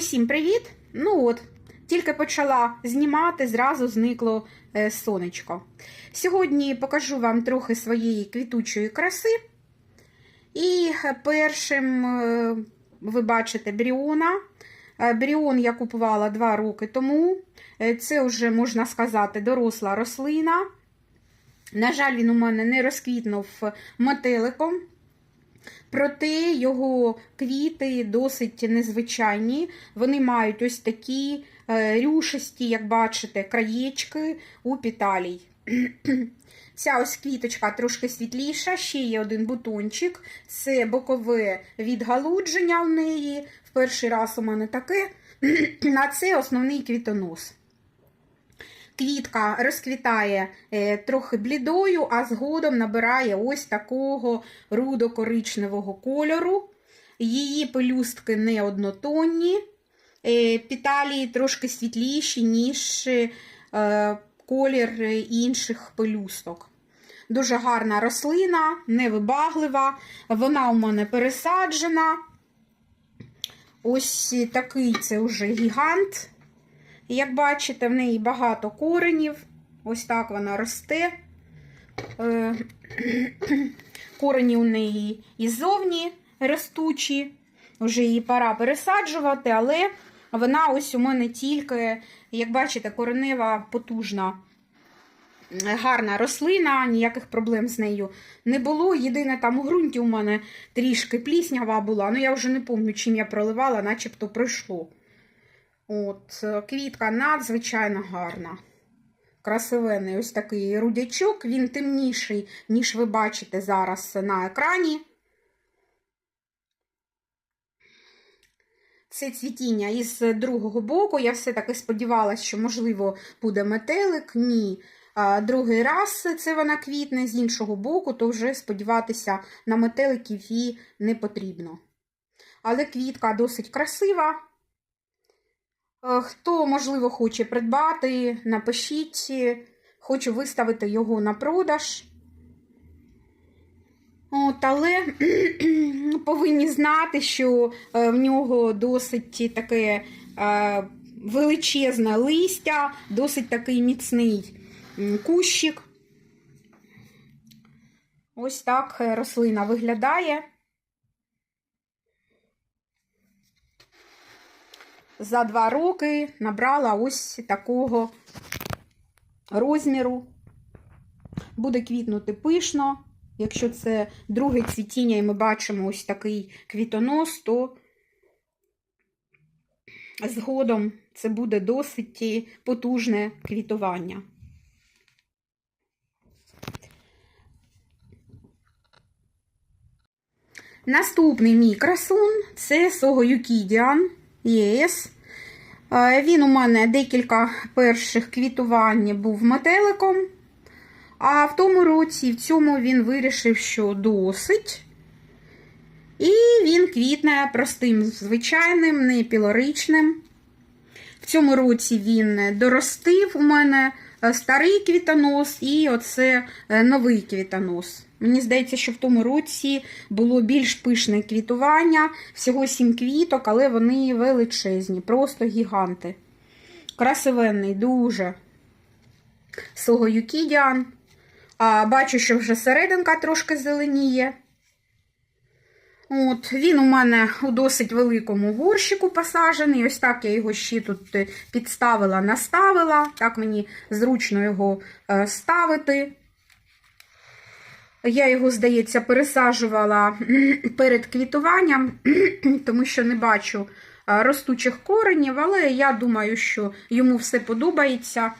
Усім привіт! Ну от, тільки почала знімати, зразу зникло е, сонечко. Сьогодні покажу вам трохи своєї квітучої краси. І е, першим е, ви бачите бріона. Бріон я купувала два роки тому. Це вже, можна сказати, доросла рослина. На жаль, він у мене не розквітнув метеликом. Проте його квіти досить незвичайні. Вони мають ось такі е, рюшисті, як бачите, краєчки у піталій. Ця ось квіточка трошки світліша, ще є один бутончик. Це бокове відгалудження в неї. В перший раз у мене таке. А це основний квітонос. Квітка розквітає е, трохи блідою, а згодом набирає ось такого рудо-коричневого кольору. Її пелюстки не однотонні, е, піталії трошки світліші, ніж е, колір інших пелюсток. Дуже гарна рослина, невибаглива. Вона у мене пересаджена. Ось такий це вже гігант. Як бачите, в неї багато коренів. Ось так вона росте. Е, Корені у неї і ззовні ростучі. Вже її пора пересаджувати, але вона ось у мене тільки, як бачите, коренева потужна. Гарна рослина, ніяких проблем з нею не було. Єдине, там у ґрунті у мене трішки пліснява була, ну я вже не пам'ятаю, чим я проливала, начебто пройшло. От, Квітка надзвичайно гарна. Красивенний ось такий рудячок, він темніший, ніж ви бачите зараз на екрані. Це цвітіння із другого боку. Я все-таки сподівалася, що, можливо, буде метелик. Ні. Другий раз це вона квітне з іншого боку, то вже сподіватися на метеликів і не потрібно. Але квітка досить красива. Хто, можливо, хоче придбати, напишіть, хочу виставити його на продаж. От, Але повинні знати, що в нього досить таке величезне листя, досить такий міцний кущик. Ось так рослина виглядає. За два роки набрала ось такого розміру. Буде квітнути пишно. Якщо це друге цвітіння, і ми бачимо ось такий квітонос, то згодом це буде досить потужне квітування. Наступний мій красун це Согоюкідіан. ЄС. Він у мене декілька перших квітувань був метеликом. А в тому році, в цьому він вирішив, що досить. І він квітне простим, звичайним, не пілоричним. В цьому році він доростив у мене старий квітонос і оце новий квітонос. Мені здається, що в тому році було більш пишне квітування, всього сім квіток, але вони величезні, просто гіганти. Красивенний, дуже Согоюкідіан. А Бачу, що вже серединка трошки зеленіє. От, Він у мене у досить великому горщику посаджений. Ось так я його ще тут підставила, наставила. Так мені зручно його ставити. Я його, здається, пересаджувала перед квітуванням, тому що не бачу ростучих коренів, але я думаю, що йому все подобається.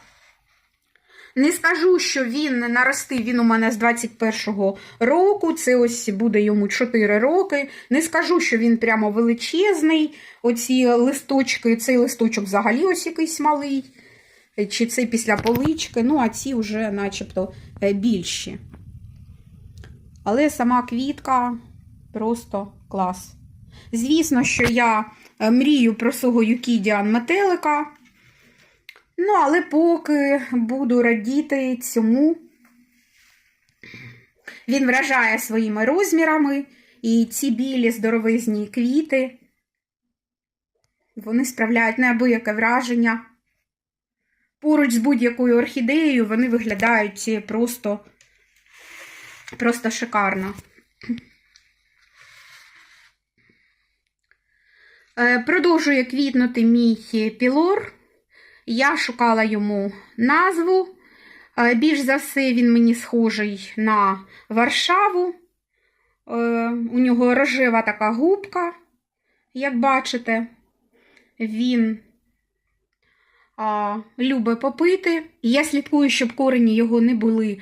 Не скажу, що він наростив, він у мене з 21-го року, це ось буде йому 4 роки. Не скажу, що він прямо величезний. Оці листочки, цей листочок взагалі ось якийсь малий, чи це після полички, ну, а ці вже начебто більші. Але сама квітка просто клас. Звісно, що я мрію про свого Юкідіан метелика. Ну, але поки буду радіти цьому, він вражає своїми розмірами і ці білі здоровизні квіти Вони справляють неабияке враження. Поруч з будь-якою орхідеєю вони виглядають просто, просто шикарно. Е, Продовжує квітнути мій пілор. Я шукала йому назву. Е, Більш за все, він мені схожий на Варшаву. Е, У нього рожева така губка, як бачите. Він любить попити. Я слідкую, щоб корені його не були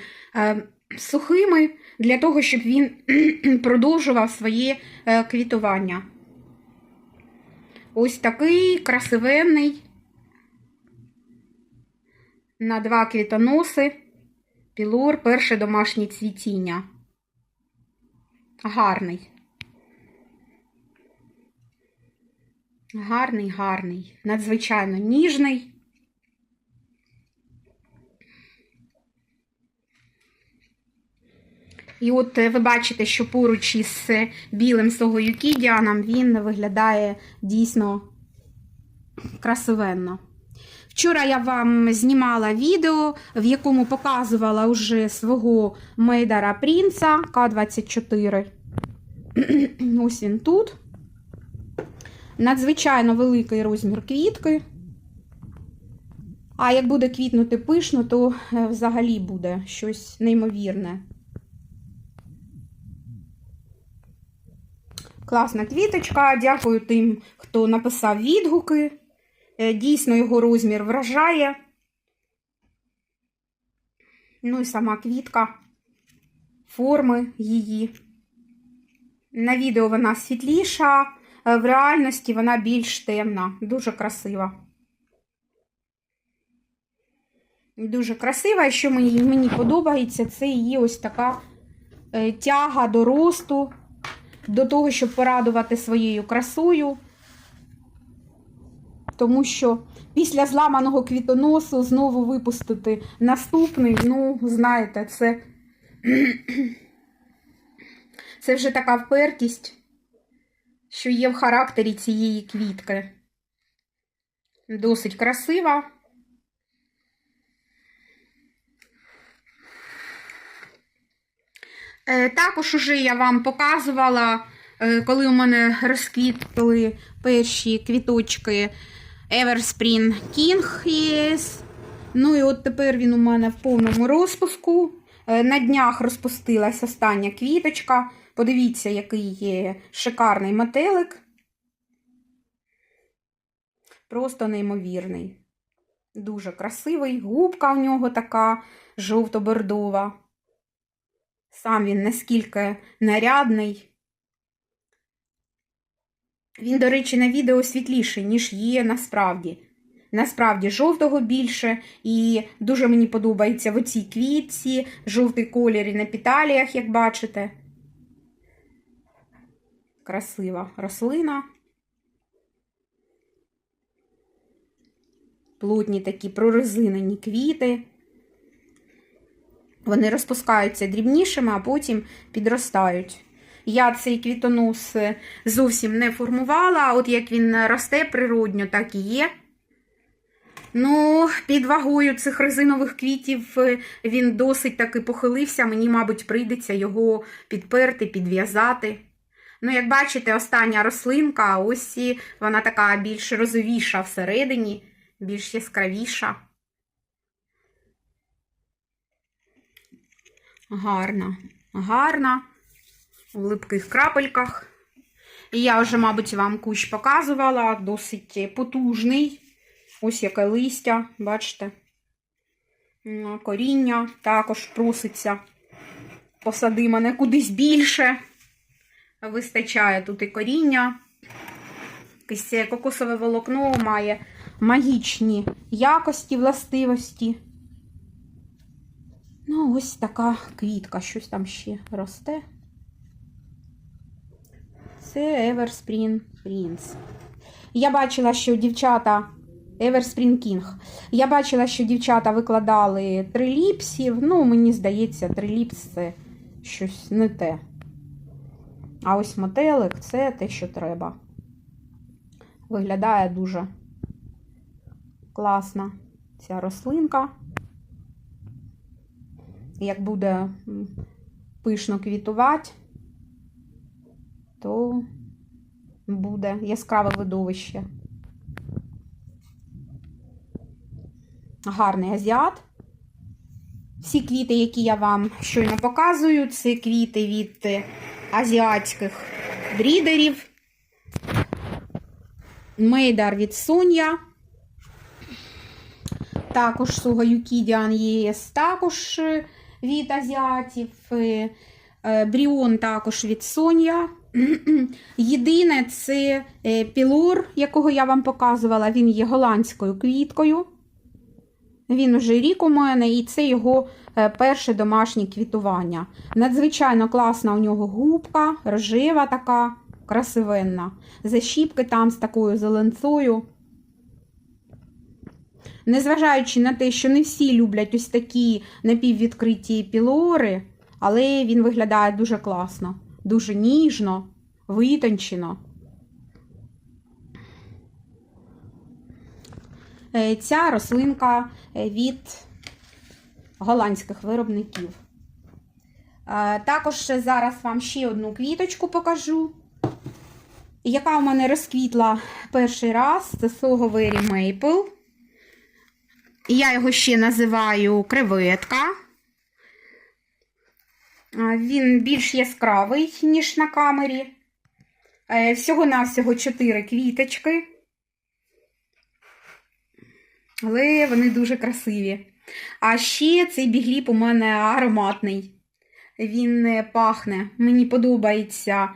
сухими, для того, щоб він продовжував своє е, квітування. Ось такий красивенний на два квітоноси. Пілор, перше домашнє цвітіння. Гарний. Гарний, гарний, надзвичайно ніжний. І от е, ви бачите, що поруч із е, білим согою кідіаном він виглядає дійсно красивенно. Вчора я вам знімала відео, в якому показувала вже свого мейдара Принца К-24. Ось він тут. Надзвичайно великий розмір квітки. А як буде квітнути пишно, то е, взагалі буде щось неймовірне. Класна квіточка. Дякую тим, хто написав відгуки. Е, Дійсно, його розмір вражає. Ну і сама квітка, форми її. На відео вона світліша, е, в реальності вона більш темна, дуже красива. Дуже красива, і що мені, мені подобається, це її ось така е, тяга до росту, до того, щоб порадувати своєю красою. Тому що після зламаного квітоносу знову випустити наступний, ну, знаєте, це, це вже така впертість, що є в характері цієї квітки. Досить красива. Також уже я вам показувала, е, коли у мене розквітли перші квіточки Everspring King Yes. Ну і от тепер він у мене в повному розпуску. Е, На днях розпустилась остання квіточка. Подивіться, який є шикарний метелик. Просто неймовірний. Дуже красивий. Губка у нього така жовто-бордова. Сам він наскільки нарядний. Він, до речі, на відео світліший, ніж є насправді. Насправді, жовтого більше, і дуже мені подобається в оцій квітці, жовтий колір і на піталіях, як бачите. Красива рослина. Плотні такі прорезинені квіти. Вони розпускаються дрібнішими, а потім підростають. Я цей квітонос зовсім не формувала, а от як він росте природньо, так і є. Ну, під вагою цих резинових квітів він досить таки похилився. Мені, мабуть, прийдеться його підперти, підв'язати. Ну, як бачите, остання рослинка, ось вона така більш розовіша всередині, більш яскравіша. Гарна, гарна, в липких крапельках. І я вже, мабуть, вам кущ показувала, досить потужний. Ось яке листя, бачите? Коріння також проситься. Посади мене кудись більше. Вистачає тут і коріння. Якесь кокосове волокно має магічні якості, властивості. Ну, ось така квітка, щось там ще росте. Це Everspring Prince. Я бачила, що дівчата. Everspring King. Я бачила, що дівчата викладали триліпсів. Ну, мені здається, триліпс це щось не те. А ось мотелик це те, що треба. Виглядає дуже класна ця рослинка. Як буде пишно квітувати, то буде яскраве видовище. Гарний азіат. Всі квіти, які я вам щойно показую, це квіти від азіатських брідерів. Мейдар від Соня. Також Сугаюкідіан ЄС також е, від азіатів. е, е, Бріон також від Соня. Єдине це е, пілор, якого я вам показувала. Він є голландською квіткою. Він уже рік у мене, і це його перше домашнє квітування. Надзвичайно класна у нього губка, рожева така, красивенна. Защіпки там з такою зеленцою. Незважаючи на те, що не всі люблять ось такі напіввідкриті пілори, але він виглядає дуже класно, дуже ніжно, витончено. Е, Ця рослинка е, від голландських виробників. Е, Також зараз вам ще одну квіточку покажу, яка у мене розквітла перший раз. Це Соговері Maple. Я його ще називаю креветка. Він більш яскравий, ніж на камері. Е, Всього-навсього 4 квіточки. Але вони дуже красиві. А ще цей бігліп у мене ароматний. Він е, пахне. Мені подобається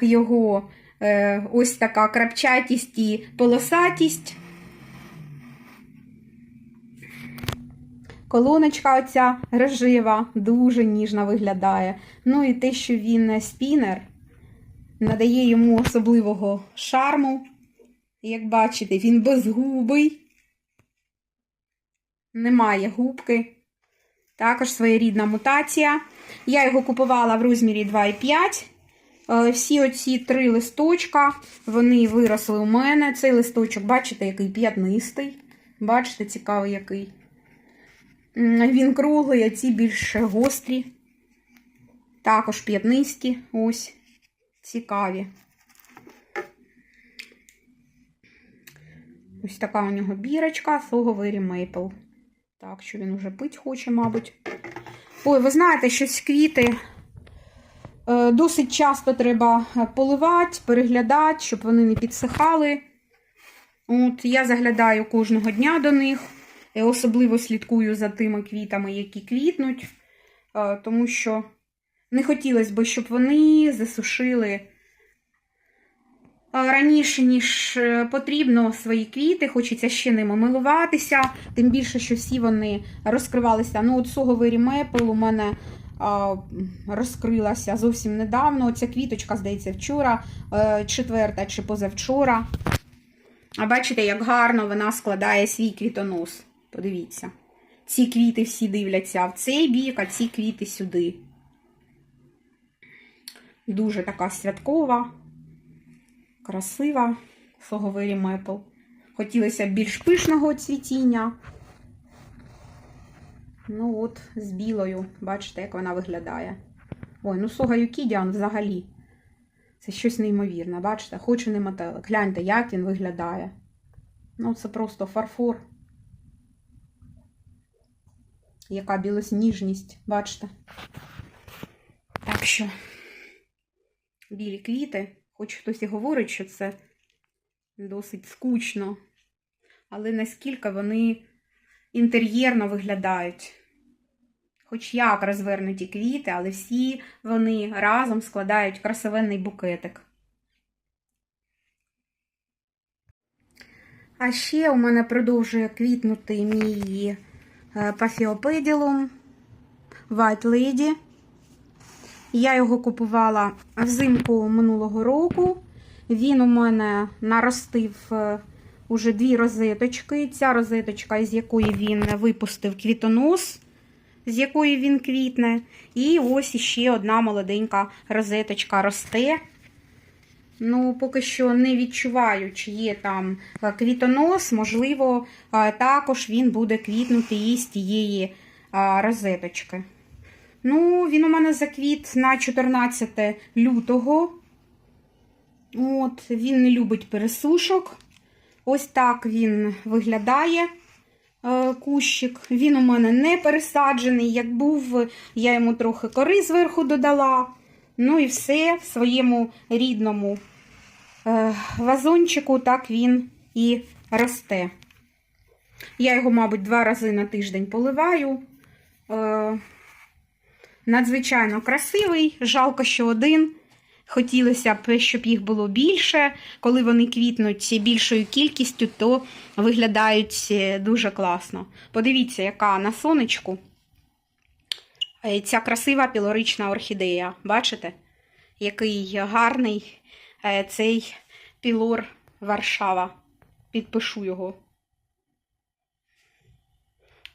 його е, ось така крапчатість і полосатість. Колоночка оця рожева, дуже ніжно виглядає. Ну і те, що він спінер, надає йому особливого шарму. Як бачите, він безгубий, немає губки. Також своєрідна мутація. Я його купувала в розмірі 2,5. Е, Всі оці три листочка, вони виросли у мене. Цей листочок, бачите, який п'ятнистий. Бачите, цікавий який. Він круглий, а ці більш гострі. Також п'ятнисті. Ось. Цікаві. Ось така у нього бірочка, Соговері Мейпл. Так, що він уже пить хоче, мабуть. Ой, ви знаєте, щось квіти е, досить часто треба поливати, переглядати, щоб вони не підсихали. От, я заглядаю кожного дня до них. Я особливо слідкую за тими квітами, які квітнуть, е, тому що не хотілося б, щоб вони засушили е, раніше, ніж е, потрібно свої квіти. Хочеться ще ними милуватися, тим більше, що всі вони розкривалися. Ну, от соговий Maple у мене розкрилася зовсім недавно. Ця квіточка, здається, вчора, четверта чи позавчора. А бачите, як гарно вона складає свій квітонос. Подивіться. Ці квіти всі дивляться в цей бік, а ці квіти сюди. Дуже така святкова, красива соговері мепл. Хотілося більш пишного цвітіння. Ну от, з білою. Бачите, як вона виглядає. Ой, ну сога Кідіан взагалі. Це щось неймовірне, бачите? Хочу не метелик. Гляньте, як він виглядає. Ну, це просто фарфор. Яка білосніжність, бачите? Так що, білі квіти, хоч хтось і говорить, що це досить скучно, але наскільки вони інтер'єрно виглядають. Хоч як розвернуті квіти, але всі вони разом складають красивенний букетик. А ще у мене продовжує квітнути мій пафіопеділум White Lady. Я його купувала взимку минулого року. Він у мене наростив е, уже дві розеточки. Ця розеточка, із якої він випустив квітонос, з якої він квітне. І ось іще одна молоденька розеточка росте. Ну, поки що не відчуваю, чи є там е, квітонос, можливо, е, також він буде квітнути із тієї е, розеточки. Ну, він у мене заквіт на 14 лютого. От, він не любить пересушок. Ось так він виглядає. Кущик. Він у мене не пересаджений. Як був, я йому трохи кори зверху додала. Ну і все в своєму рідному вазончику так він і росте. Я його, мабуть, два рази на тиждень поливаю. Е, надзвичайно красивий, жалко, що один. Хотілося б, щоб їх було більше. Коли вони квітнуть більшою кількістю, то виглядають е, дуже класно. Подивіться, яка на сонечку е, ця красива пілорична орхідея. Бачите? Який гарний е, цей пілор Варшава. Підпишу його.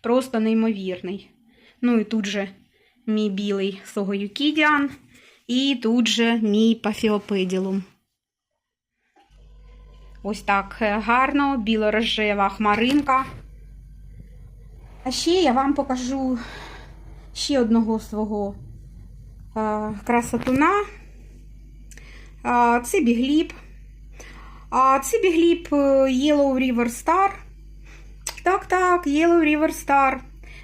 Просто неймовірний. Ну і тут же мій білий согоюкідіан. І тут же мій пафіопеділум. Ось так е, гарно, біло-рожева хмаринка. А ще я вам покажу ще одного свого е, красотуна. Е, це бігліп. Це бігліп е, Yellow River Star. Так, так, Yellow River Star.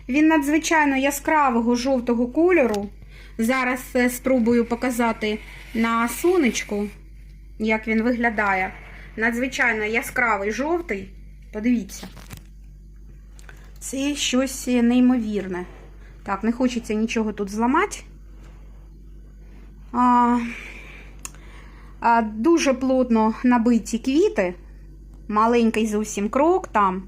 Він надзвичайно яскравого жовтого кольору. Зараз е, спробую показати на сонечку, як він виглядає. Надзвичайно яскравий жовтий. Подивіться. Це щось неймовірне. Так, не хочеться нічого тут зламати. А, Дуже плотно набиті квіти. Маленький зовсім крок там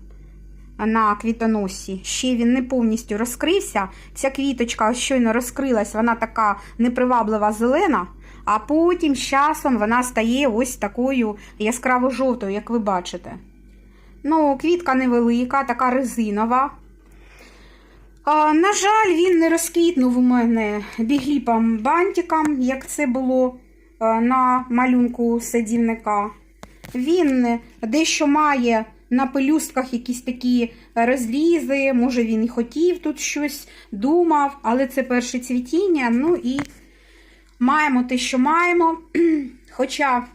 на квітоносі. Ще він не повністю розкрився. Ця квіточка щойно розкрилась, вона така неприваблива зелена, а потім з часом вона стає ось такою яскраво-жовтою, як ви бачите. Ну, квітка невелика, така резинова. А, На жаль, він не розквітнув у мене бігліпом бантиком, як це було на малюнку садівника. Він дещо має на пелюстках якісь такі розрізи, може він і хотів тут щось думав, але це перше цвітіння. Ну і маємо те, що маємо. Хоча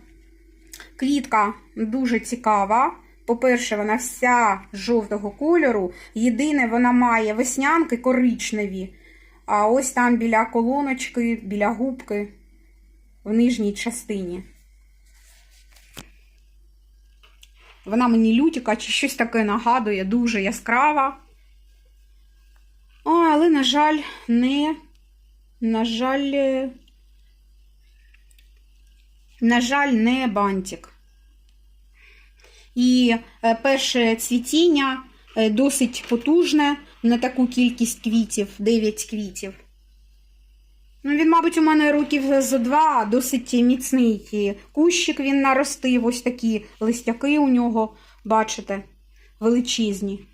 квітка дуже цікава. По-перше, вона вся жовтого кольору. Єдине, вона має веснянки коричневі. А ось там біля колоночки, біля губки, в нижній частині. Вона мені лютіка чи щось таке нагадує, дуже яскрава. О, але, на жаль, не, на жаль, е, на жаль, не бантик. І е, перше цвітіння е, досить потужне на таку кількість квітів, 9 квітів. Ну, він, мабуть, у мене років зо два, досить міцний кущик він наростив, ось такі листяки у нього, бачите, величезні.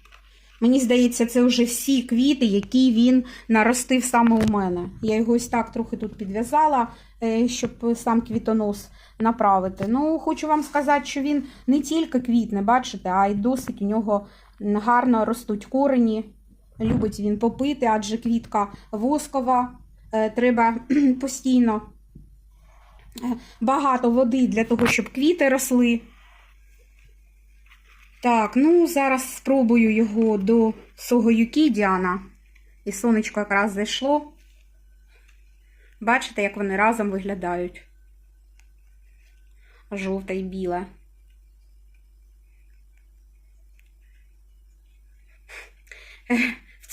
Мені здається, це вже всі квіти, які він наростив саме у мене. Я його ось так трохи тут підв'язала, е, щоб сам квітонос направити. Ну, хочу вам сказати, що він не тільки квітне, бачите, а й досить у нього гарно ростуть корені. Любить він попити, адже квітка воскова. Е, треба постійно е, багато води для того, щоб квіти росли. Так, ну зараз спробую його до свого юкідіана. І сонечко якраз зайшло. Бачите, як вони разом виглядають. Жовте і біле.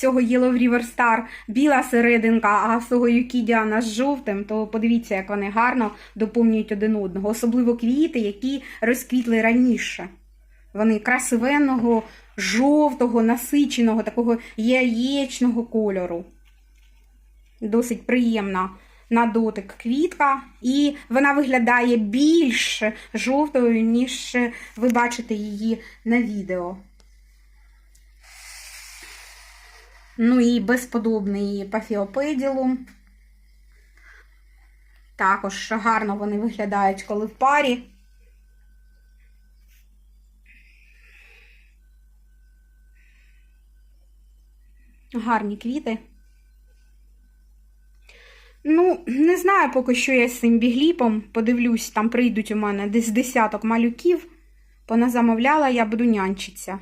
Цього Yellow River Star біла серединка, а цього Юкідіана з жовтим, то подивіться, як вони гарно доповнюють один одного. Особливо квіти, які розквітли раніше. Вони красивенного, жовтого, насиченого, такого яєчного кольору. Досить приємна на дотик квітка, і вона виглядає більш жовтою, ніж ви бачите її на відео. Ну і безподобний пафіопеділум. Також гарно вони виглядають, коли в парі. Гарні квіти. Ну, не знаю, поки що я з цим бігліпом. Подивлюсь, там прийдуть у мене десь десяток малюків. Поназамовляла, я буду нянчитися.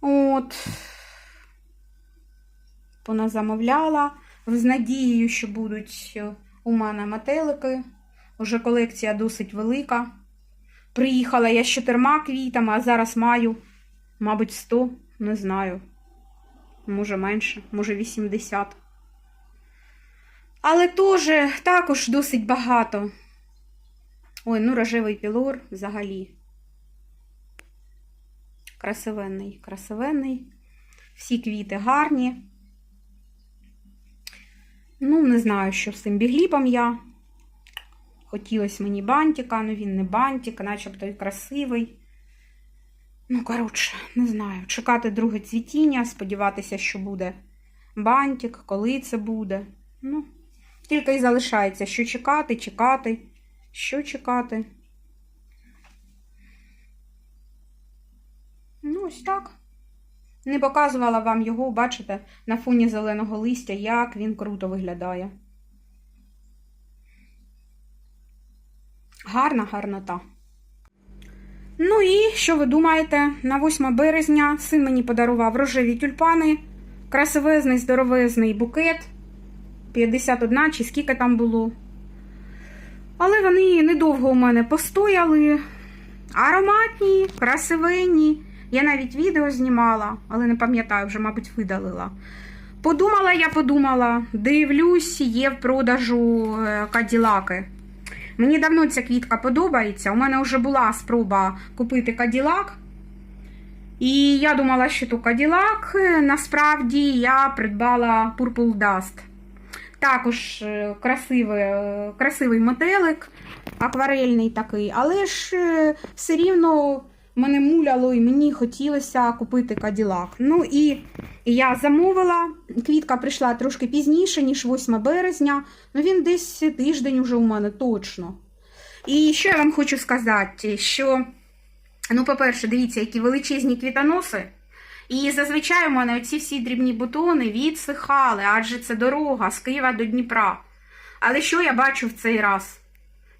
От. Поназамовляла. З надією, що будуть е, у мене метелики. Уже колекція досить велика. Приїхала я з чотирма квітами, а зараз маю, мабуть, 100, не знаю. Може менше, може 80. Але теж також досить багато. Ой, ну рожевий пілор взагалі. Красивенний, красивенний. Всі квіти гарні. Ну, не знаю, що з цим бігліпом я. Хотілося мені бантика, але він не бантик, начебто і красивий. Ну, коротше, не знаю. Чекати друге цвітіння, сподіватися, що буде бантик, коли це буде. Ну, тільки й залишається, що чекати, чекати, що чекати. Ну, ось так. Не показувала вам його, бачите, на фоні зеленого листя, як він круто виглядає. Гарна гарнота. Ну і що ви думаєте? На 8 березня син мені подарував рожеві тюльпани, красивезний, здоровезний букет. 51 чи скільки там було. Але вони недовго у мене постояли. Ароматні, красивенні. Я навіть відео знімала, але не пам'ятаю, вже, мабуть, видалила. Подумала, я подумала, дивлюсь, є в продажу е, каділаки. Мені давно ця квітка подобається. У мене вже була спроба купити каділак. І я думала, що то каділак. Насправді я придбала Purple Dust. Також е, красивий, е, красивий метелик, акварельний такий, але ж е, все рівно мене муляло і мені хотілося купити каділак. Ну і я замовила. Квітка прийшла трошки пізніше, ніж 8 березня. Ну він десь тиждень уже у мене точно. І що я вам хочу сказати, що, ну, по-перше, дивіться, які величезні квітоноси. І зазвичай у мене оці всі дрібні бутони відсихали, адже це дорога з Києва до Дніпра. Але що я бачу в цей раз?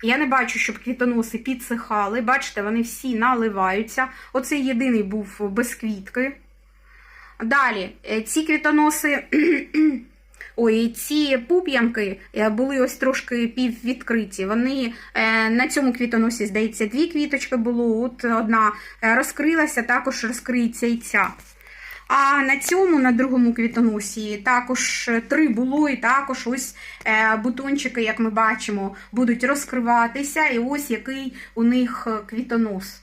Я не бачу, щоб квітоноси підсихали. Бачите, вони всі наливаються. Оцей єдиний був без квітки. Далі, е, ці квітоноси, ой, ці пуп'янки е, були ось трошки піввідкриті. Вони е, на цьому квітоносі, здається, дві квіточки було. От одна розкрилася, також розкриється і ця. А на цьому, на другому квітоносі, також три було, і також ось е, бутончики, як ми бачимо, будуть розкриватися. І ось який у них е, квітонос.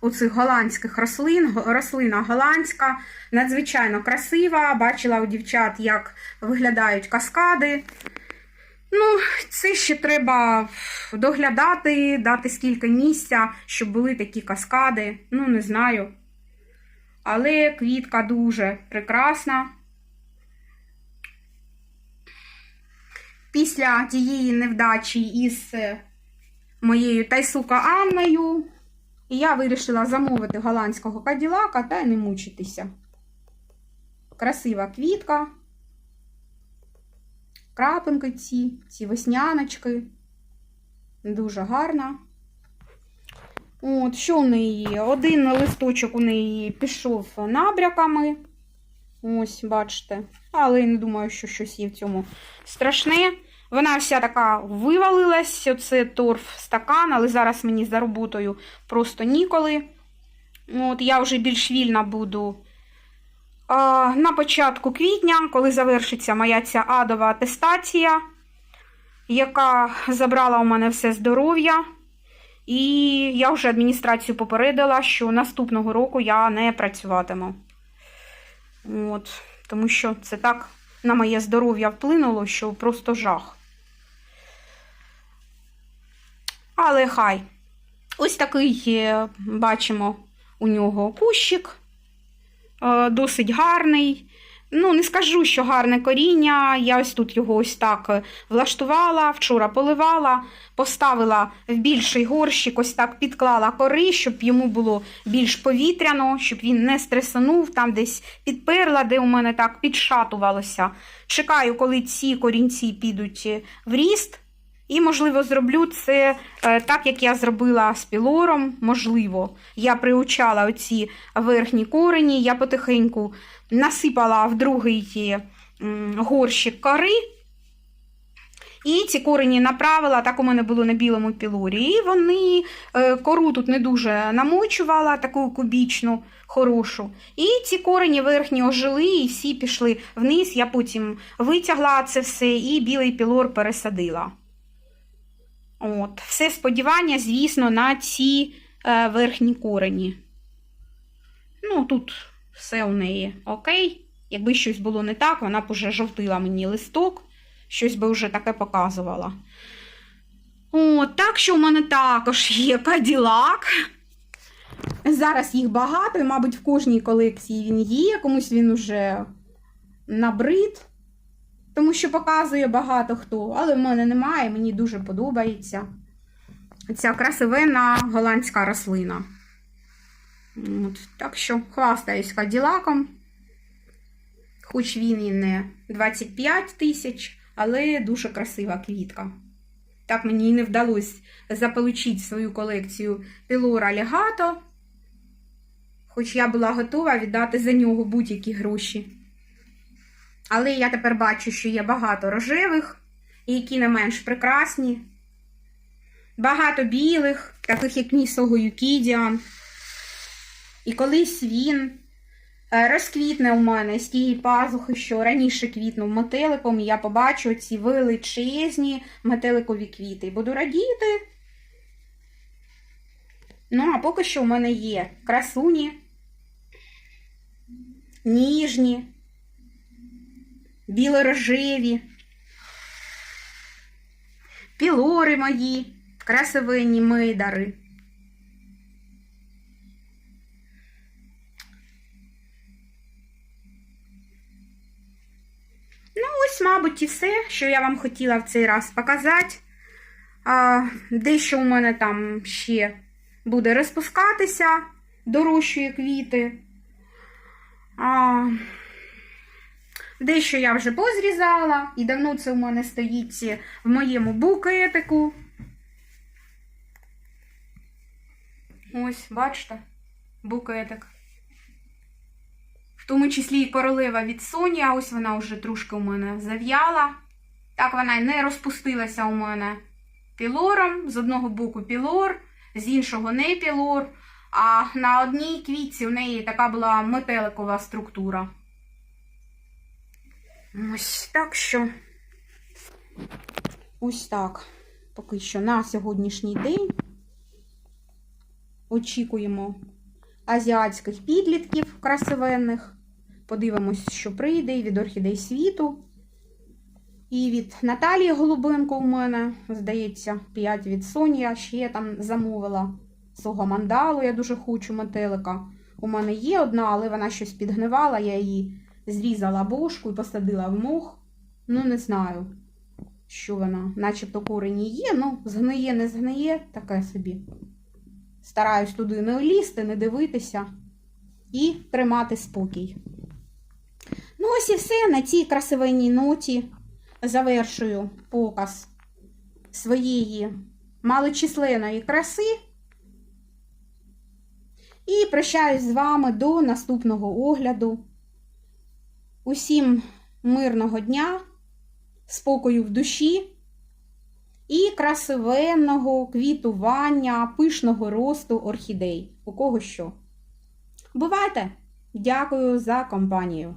Оцих голландських рослин, рослина голландська, надзвичайно красива. Бачила у дівчат, як виглядають каскади. Ну, це ще треба доглядати, дати скільки місця, щоб були такі каскади. Ну, не знаю. Але квітка дуже прекрасна. Після тієї невдачі із е, моєю Тайсука Анною я вирішила замовити голландського каділака та не мучитися. Красива квітка. Крапинки ці, ці весняночки. Дуже гарна. От, що в неї? є? Один листочок у неї пішов набряками. Ось, бачите. Але я не думаю, що щось є в цьому страшне. Вона вся така вивалилась, оце торф стакан, але зараз мені за роботою просто ніколи. От, я вже більш вільна буду а, на початку квітня, коли завершиться моя ця адова атестація, яка забрала у мене все здоров'я. І я вже адміністрацію попередила, що наступного року я не працюватиму. От, тому що це так на моє здоров'я вплинуло, що просто жах. Але хай. Ось такий бачимо у нього кущик. Е, Досить гарний. Ну, не скажу, що гарне коріння. Я ось тут його ось так е, влаштувала, вчора поливала, поставила в більший горщик, ось так підклала кори, щоб йому було більш повітряно, щоб він не стресанув, там десь підперла, де у мене так підшатувалося. Чекаю, коли ці корінці підуть е, в ріст. І, можливо, зроблю це е, так, як я зробила з пілором. Можливо, я приучала оці верхні корені, я потихеньку насипала в другий м, горщик кори. І ці корені направила, так у мене було на білому пілорі. І вони е, кору тут не дуже намочувала, таку кубічну, хорошу. І ці корені верхні ожили, і всі пішли вниз. Я потім витягла це все і білий пілор пересадила. От. Все сподівання, звісно, на ці е, верхні корені. Ну, тут все у неї окей. Якби щось було не так, вона б уже жовтила мені листок, щось би вже таке показувала. От, так що в мене також є каділак. Зараз їх багато, і, мабуть, в кожній колекції він є, комусь він уже набрид тому що показує багато хто, але в мене немає, мені дуже подобається. Ця красивенна голландська рослина. От, Так що хвастаюсь каділаком. Хоч він і не 25 тисяч, але дуже красива квітка. Так мені і не вдалося заполучити свою колекцію Пілора Легато, хоч я була готова віддати за нього будь-які гроші. Але я тепер бачу, що є багато рожевих, які не менш прекрасні. Багато білих, таких як Нісого Юкідіан. І колись він е, розквітне у мене з тієї пазухи, що раніше квітнув метеликом, і я побачу ці величезні метеликові квіти. Буду радіти. Ну, а поки що у мене є красуні, ніжні білорожеві, пілори мої, красивенні мейдари. Ну, ось, мабуть, і все, що я вам хотіла в цей раз показати. А, Дещо у мене там ще буде розпускатися, дорожчої квіти. А, Дещо я вже позрізала, і давно це у мене стоїть в моєму букетику. Ось, бачите, букетик. В тому числі і королева від Соні, а ось вона вже трошки у мене зав'яла. Так вона й не розпустилася у мене пілором. З одного боку пілор, з іншого не пілор. А на одній квітці в неї така була метеликова структура. Ось так що ось так. Поки що на сьогоднішній день очікуємо азіатських підлітків красивенних. Подивимось, що прийде і від орхідей світу. І від Наталії Голубенко у мене, здається, 5 від Соні. Я ще там замовила свого мандалу. Я дуже хочу метелика. У мене є одна, але вона щось підгнивала, я її зрізала бошку і посадила в мох. Ну, не знаю, що вона, начебто корені є, ну, згниє, не згниє, таке собі. Стараюсь туди не лізти, не дивитися і тримати спокій. Ну, ось і все. На цій красивенній ноті завершую показ своєї малочисленної краси. І прощаюсь з вами до наступного огляду. Усім мирного дня, спокою в душі і красивенного квітування, пишного росту орхідей. У кого що. Бувайте! Дякую за компанію!